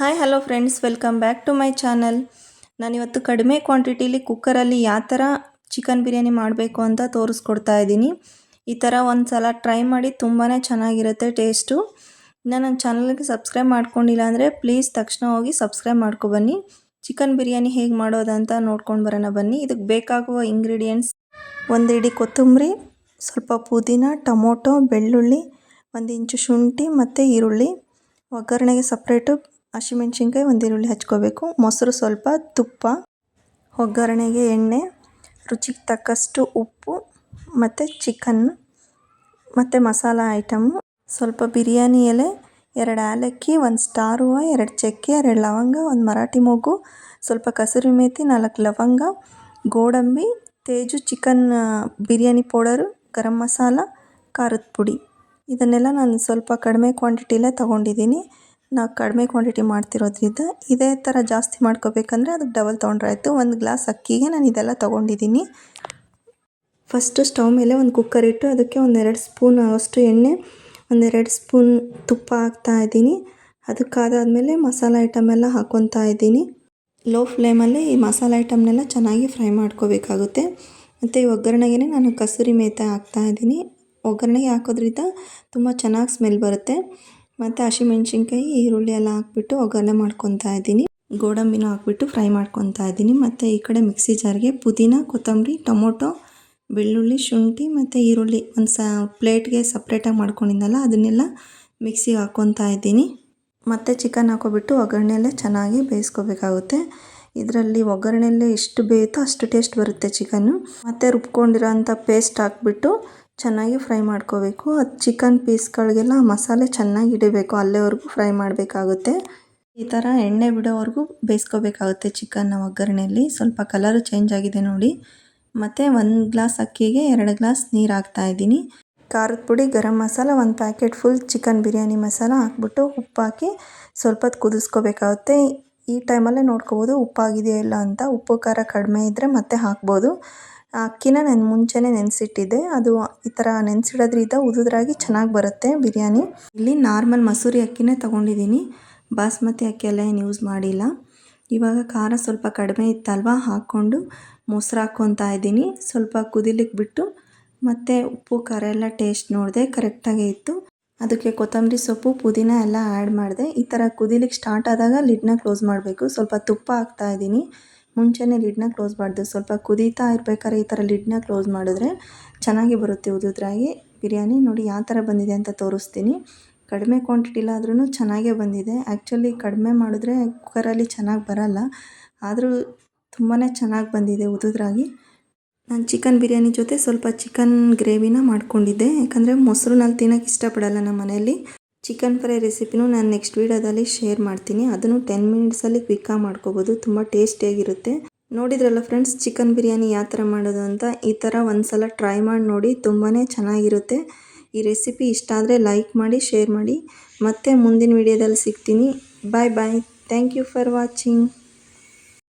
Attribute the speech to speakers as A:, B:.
A: Hi hello friends welcome back to my channel ನಾನಿವತ್ತು ಕಡಿಮೆ ಕ್ವಾಂಟಿಟೀಲಿ ಕುಕ್ಕರಲ್ಲಿ ಯಾವ ಥರ ಚಿಕನ್ ಬಿರಿಯಾನಿ ಮಾಡಬೇಕು ಅಂತ ತೋರಿಸ್ಕೊಡ್ತಾ ಇದ್ದೀನಿ. ಈ ಥರ ಒಂದು ಸಲ ಟ್ರೈ ಮಾಡಿ ತುಂಬಾ ಚೆನ್ನಾಗಿರುತ್ತೆ ಟೇಸ್ಟು ಇನ್ನು ನನ್ನ ಚಾನಲ್ಗೆ ಸಬ್ಸ್ಕ್ರೈಬ್ ಮಾಡ್ಕೊಂಡಿಲ್ಲ ಅಂದರೆ ಪ್ಲೀಸ್ ತಕ್ಷಣ ಹೋಗಿ ಸಬ್ಸ್ಕ್ರೈಬ್ ಮಾಡ್ಕೊಬನ್ನಿ ಚಿಕನ್ ಬಿರಿಯಾನಿ ಹೇಗೆ ಮಾಡೋದಂತ ನೋಡ್ಕೊಂಡು ಬರೋಣ ಬನ್ನಿ. ಇದಕ್ಕೆ ಬೇಕಾಗುವ ಇಂಗ್ರೀಡಿಯೆಂಟ್ಸ್ ಒಂದು ಇಡೀ ಕೊತ್ತಂಬರಿ, ಸ್ವಲ್ಪ ಪುದೀನ, ಟೊಮೊಟೊ, ಬೆಳ್ಳುಳ್ಳಿ, ಒಂದು ಇಂಚು ಶುಂಠಿ ಮತ್ತು ಈರುಳ್ಳಿ. ಒಗ್ಗರಣೆಗೆ ಸಪ್ರೇಟು ಹಸಿಮೆಣ್ಸಿನ್ಕಾಯಿ ಒಂದು ಈರುಳ್ಳಿ ಹಚ್ಕೋಬೇಕು. ಮೊಸರು ಸ್ವಲ್ಪ, ತುಪ್ಪ, ಒಗ್ಗರಣೆಗೆ ಎಣ್ಣೆ, ರುಚಿಗೆ ತಕ್ಕಷ್ಟು ಉಪ್ಪು ಮತ್ತು ಚಿಕನ್ ಮತ್ತು ಮಸಾಲ ಐಟಮು ಸ್ವಲ್ಪ ಬಿರಿಯಾನಿ ಎಲೆ, ಎರಡು ಏಲಕ್ಕಿ, ಒಂದು ಸ್ಟಾರ್ ಹೂವು, ಎರಡು ಚಕ್ಕೆ, ಎರಡು ಲವಂಗ, ಒಂದು ಮರಾಠಿ ಮೊಗ್ಗು ಸ್ವಲ್ಪ ಕಸೂರಿ ಮೇತಿ, ನಾಲ್ಕು ಲವಂಗ, ಗೋಡಂಬಿ, ತೇಜು ಚಿಕನ್ ಬಿರಿಯಾನಿ ಪೌಡರು, ಗರಂ ಮಸಾಲ, ಖಾರದ ಪುಡಿ. ಇದನ್ನೆಲ್ಲ ನಾನು ಸ್ವಲ್ಪ ಕಡಿಮೆ ಕ್ವಾಂಟಿಟಿಲೇ ತೊಗೊಂಡಿದ್ದೀನಿ. ನಾವು ಕಡಿಮೆ ಕ್ವಾಂಟಿಟಿ ಮಾಡ್ತಿರೋದ್ರಿಂದ ಇದೇ ಥರ ಜಾಸ್ತಿ ಮಾಡ್ಕೋಬೇಕಂದ್ರೆ ಅದಕ್ಕೆ ಡಬಲ್ ತೊಗೊಂಡ್ರೆ ಆಯಿತು ಒಂದು ಗ್ಲಾಸ್ ಅಕ್ಕಿಗೆ ನಾನು ಇದೆಲ್ಲ ತೊಗೊಂಡಿದ್ದೀನಿ. ಫಸ್ಟು ಸ್ಟವ್ ಮೇಲೆ ಒಂದು ಕುಕ್ಕರ್ ಇಟ್ಟು ಅದಕ್ಕೆ ಒಂದೆರಡು ಸ್ಪೂನ್ ಅಷ್ಟು ಎಣ್ಣೆ ಒಂದೆರಡು ಸ್ಪೂನ್ ತುಪ್ಪ ಹಾಕ್ತಾ ಇದ್ದೀನಿ. ಅದಕ್ಕಾದಾದಮೇಲೆ ಮಸಾಲ ಐಟಮ್ ಎಲ್ಲ ಹಾಕ್ಕೊತಾ ಇದ್ದೀನಿ. ಲೋ ಫ್ಲೇಮಲ್ಲಿ ಈ ಮಸಾಲ ಐಟಮ್ನೆಲ್ಲ ಚೆನ್ನಾಗಿ ಫ್ರೈ ಮಾಡ್ಕೋಬೇಕಾಗುತ್ತೆ. ಮತ್ತು ಈ ಒಗ್ಗರಣೆಗೆ ನಾನು ಕಸೂರಿ ಮೇತೆ ಹಾಕ್ತಾ ಇದ್ದೀನಿ. ಒಗ್ಗರಣೆಗೆ ಹಾಕೋದ್ರಿಂದ ತುಂಬ ಚೆನ್ನಾಗಿ ಸ್ಮೆಲ್ ಬರುತ್ತೆ. ಮತ್ತು ಹಸಿಮೆಣ್ಸಿನ್ಕಾಯಿ ಈರುಳ್ಳಿ ಎಲ್ಲ ಹಾಕ್ಬಿಟ್ಟು ಒಗ್ಗರಣೆ ಮಾಡ್ಕೊತಾ ಇದ್ದೀನಿ. ಗೋಡಂಬಿನೂ ಹಾಕ್ಬಿಟ್ಟು ಫ್ರೈ ಮಾಡ್ಕೊತಾ ಇದ್ದೀನಿ. ಮತ್ತು ಈ ಕಡೆ ಮಿಕ್ಸಿ ಜಾರ್ಗೆ ಪುದೀನ, ಕೊತ್ತಂಬರಿ, ಟೊಮೊಟೊ, ಬೆಳ್ಳುಳ್ಳಿ, ಶುಂಠಿ ಮತ್ತು ಈರುಳ್ಳಿ ಒಂದು ಸ ಪ್ಲೇಟ್ಗೆ ಸಪ್ರೇಟಾಗಿ ಮಾಡ್ಕೊಂಡಿದ್ದಲ್ಲ ಅದನ್ನೆಲ್ಲ ಮಿಕ್ಸಿಗೆ ಹಾಕ್ಕೊತಾ ಇದ್ದೀನಿ. ಮತ್ತು ಚಿಕನ್ ಹಾಕೊಬಿಟ್ಟು ಒಗ್ಗರಣೆಯಲ್ಲೇ ಚೆನ್ನಾಗಿ ಬೇಯಿಸ್ಕೋಬೇಕಾಗುತ್ತೆ. ಇದರಲ್ಲಿ ಒಗ್ಗರಣೆಯಲ್ಲೇ ಎಷ್ಟು ಬೇಯುತ್ತೋ ಅಷ್ಟು ಟೇಸ್ಟ್ ಬರುತ್ತೆ ಚಿಕನ್ನು ಮತ್ತು ರುಬ್ಕೊಂಡಿರೋಂಥ ಪೇಸ್ಟ್ ಹಾಕ್ಬಿಟ್ಟು ಚೆನ್ನಾಗಿ ಫ್ರೈ ಮಾಡ್ಕೋಬೇಕು. ಅದು ಚಿಕನ್ ಪೀಸ್ಗಳಿಗೆಲ್ಲ ಮಸಾಲೆ ಚೆನ್ನಾಗಿ ಹಿಡಿಬೇಕು ಅಲ್ಲೇವರೆಗೂ ಫ್ರೈ ಮಾಡಬೇಕಾಗುತ್ತೆ. ಈ ಥರ ಎಣ್ಣೆ ಬಿಡೋವರೆಗೂ ಬೇಯಿಸ್ಕೋಬೇಕಾಗುತ್ತೆ ಚಿಕನ್ನ ಒಗ್ಗರಣೆಯಲ್ಲಿ. ಸ್ವಲ್ಪ ಕಲರು ಚೇಂಜ್ ಆಗಿದೆ ನೋಡಿ. ಮತ್ತು ಒಂದು ಗ್ಲಾಸ್ ಅಕ್ಕಿಗೆ ಎರಡು ಗ್ಲಾಸ್ ನೀರು ಹಾಕ್ತಾ ಇದ್ದೀನಿ. ಖಾರದ ಪುಡಿ, ಗರಂ ಮಸಾಲ, ಒಂದು packet full chicken biryani masala ಹಾಕ್ಬಿಟ್ಟು ಉಪ್ಪು ಹಾಕಿ ಸ್ವಲ್ಪ ಹೊತ್ತು ಕುದಿಸ್ಕೋಬೇಕಾಗುತ್ತೆ. ಈ ಟೈಮಲ್ಲೇ ನೋಡ್ಕೋಬೋದು ಉಪ್ಪಾಗಿದೆಯೋ ಇಲ್ಲ ಅಂತ. ಉಪ್ಪು ಖಾರ ಕಡಿಮೆ ಇದ್ದರೆ ಮತ್ತೆ ಹಾಕ್ಬೋದು. ಅಕ್ಕಿನ ನಾನು, ಮುಂಚೆನೇ ನೆನೆಸಿಟ್ಟಿದ್ದೆ ಅದು ಈ ಥರ ನೆನೆಸಿಡೋದ್ರಿಂದ ಉದುದ್ರಾಗಿ ಚೆನ್ನಾಗಿ ಬರುತ್ತೆ ಬಿರಿಯಾನಿ. ಇಲ್ಲಿ ನಾರ್ಮಲ್ ಮಸೂರಿ ಅಕ್ಕಿನೇ ತೊಗೊಂಡಿದ್ದೀನಿ ಬಾಸ್ಮತಿ ಅಕ್ಕಿ ಎಲ್ಲ ಏನು ಯೂಸ್ ಮಾಡಿಲ್ಲ. ಇವಾಗ ಖಾರ ಸ್ವಲ್ಪ ಕಡಿಮೆ ಇತ್ತಲ್ವ? ಹಾಕ್ಕೊಂಡು ಮೊಸರು ಹಾಕ್ಕೊತಾ ಇದ್ದೀನಿ. ಸ್ವಲ್ಪ ಕುದಿಲಿಕ್ಕೆ ಬಿಟ್ಟು ಮತ್ತು ಉಪ್ಪು, ಖಾರ ಎಲ್ಲ ಟೇಸ್ಟ್ ನೋಡಿದೆ ಕರೆಕ್ಟಾಗೇ ಇತ್ತು. ಅದಕ್ಕೆ ಕೊತ್ತಂಬರಿ ಸೊಪ್ಪು, ಪುದೀನ ಎಲ್ಲ ಆ್ಯಡ್ ಮಾಡಿದೆ. ಈ ಥರ ಕುದಿಲಿಕ್ಕೆ ಸ್ಟಾರ್ಟ್ ಆದಾಗ ಲಿಡ್ನ ಕ್ಲೋಸ್ ಮಾಡಬೇಕು. ಸ್ವಲ್ಪ ತುಪ್ಪ ಹಾಕ್ತಾ ಇದ್ದೀನಿ. ಮುಂಚೆನೇ ಲಿಡ್ನ ಕ್ಲೋಸ್ ಮಾಡಿದೆ, ಸ್ವಲ್ಪ ಕುದೀತಾ ಇರ್ಬೇಕಾದ್ರೆ ಈ ಥರ ಲಿಡ್ನ ಕ್ಲೋಸ್ ಮಾಡಿದ್ರೆ ಚೆನ್ನಾಗಿ ಬರುತ್ತೆ ಉದುದ್ರಾಗಿ. ಬಿರಿಯಾನಿ ನೋಡಿ ಯಾವ ಥರ ಬಂದಿದೆ ಅಂತ ತೋರಿಸ್ತೀನಿ. ಕಡಿಮೆ ಕ್ವಾಂಟಿಟಿಲಾದ್ರೂ ಚೆನ್ನಾಗೇ ಬಂದಿದೆ. ಆ್ಯಕ್ಚುಲಿ ಕಡಿಮೆ ಮಾಡಿದ್ರೆ ಕುಕ್ಕರಲ್ಲಿ ಚೆನ್ನಾಗಿ ಬರಲ್ಲ. ಆದರೂ ತುಂಬಾ ಚೆನ್ನಾಗಿ ಬಂದಿದೆ ಉದುದ್ರಾಗಿ. ನಾನು ಚಿಕನ್ ಬಿರಿಯಾನಿ ಜೊತೆ ಸ್ವಲ್ಪ ಚಿಕನ್ ಗ್ರೇವಿನ ಮಾಡ್ಕೊಂಡಿದ್ದೆ. ಯಾಕಂದರೆ ಮೊಸರು ನಾನು ತಿನ್ನೋಕ್ಕೆ ಇಷ್ಟಪಡಲ್ಲ ನಮ್ಮ ಮನೆಯಲ್ಲಿ ಚಿಕನ್ ಫ್ರೈ ರೆಸಿಪಿನೂ ನಾನು ನೆಕ್ಸ್ಟ್ ವೀಡಿಯೋದಲ್ಲಿ ಶೇರ್ ಮಾಡ್ತೀನಿ. ಅದನ್ನು ಟೆನ್ ಮಿನಿಟ್ಸಲ್ಲಿ ಕ್ವಿಕ್ಕಾಗಿ ಮಾಡ್ಕೋಬೋದು. ತುಂಬ ಟೇಸ್ಟಿಯಾಗಿರುತ್ತೆ ನೋಡಿದ್ರಲ್ಲ ಫ್ರೆಂಡ್ಸ್ ಚಿಕನ್ ಬಿರಿಯಾನಿ ಯಾವ ಥರ ಮಾಡೋದು ಅಂತ ಈ ಥರ ಒಂದು ಸಲ ಟ್ರೈ ಮಾಡಿ ನೋಡಿ ತುಂಬಾ ಚೆನ್ನಾಗಿರುತ್ತೆ. ಈ ರೆಸಿಪಿ ಇಷ್ಟ ಆದರೆ ಲೈಕ್ ಮಾಡಿ ಶೇರ್ ಮಾಡಿ. ಮತ್ತೆ ಮುಂದಿನ ವೀಡಿಯೋದಲ್ಲಿ ಸಿಗ್ತೀನಿ. Bye bye thank you for watching